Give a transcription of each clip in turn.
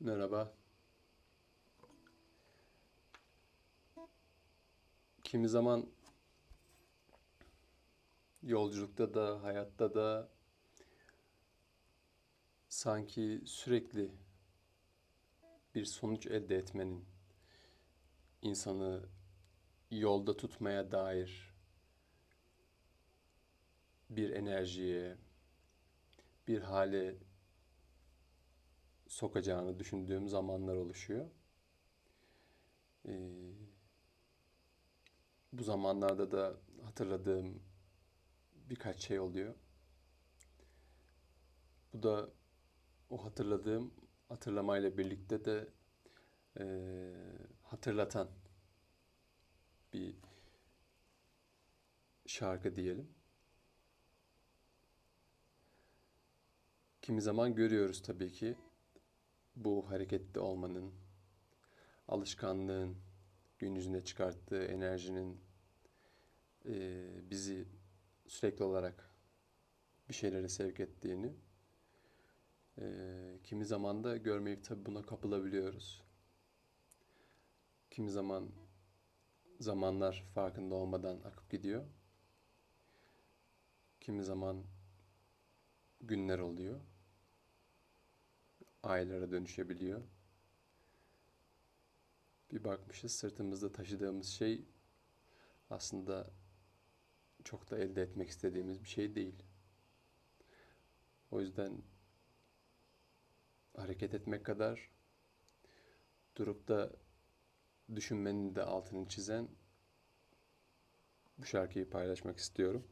Merhaba. Kimi zaman yolculukta da, hayatta da sanki sürekli bir sonuç elde etmenin insanı yolda tutmaya dair bir enerjiye, bir hale sokacağını düşündüğüm zamanlar oluşuyor. Ee, bu zamanlarda da hatırladığım birkaç şey oluyor. Bu da o hatırladığım hatırlamayla birlikte de eee, hatırlatan bir şarkı diyelim. Kimi zaman görüyoruz tabii ki bu hareketli olmanın, alışkanlığın, gün yüzüne çıkarttığı enerjinin eee, bizi sürekli olarak bir şeylere sevk ettiğini, eee, kimi zaman da görmeyip tabii buna kapılabiliyoruz. Kimi zaman zamanlar farkında olmadan akıp gidiyor. Kimi zaman günler oluyor, aylara dönüşebiliyor. Bir bakmışız sırtımızda taşıdığımız şey aslında çok da elde etmek istediğimiz bir şey değil. O yüzden hareket etmek kadar durup da düşünmenin de altını çizen bu şarkıyı paylaşmak istiyorum.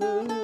kapı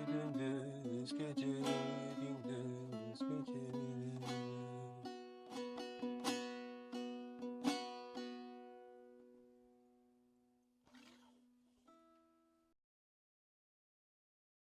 Schedule.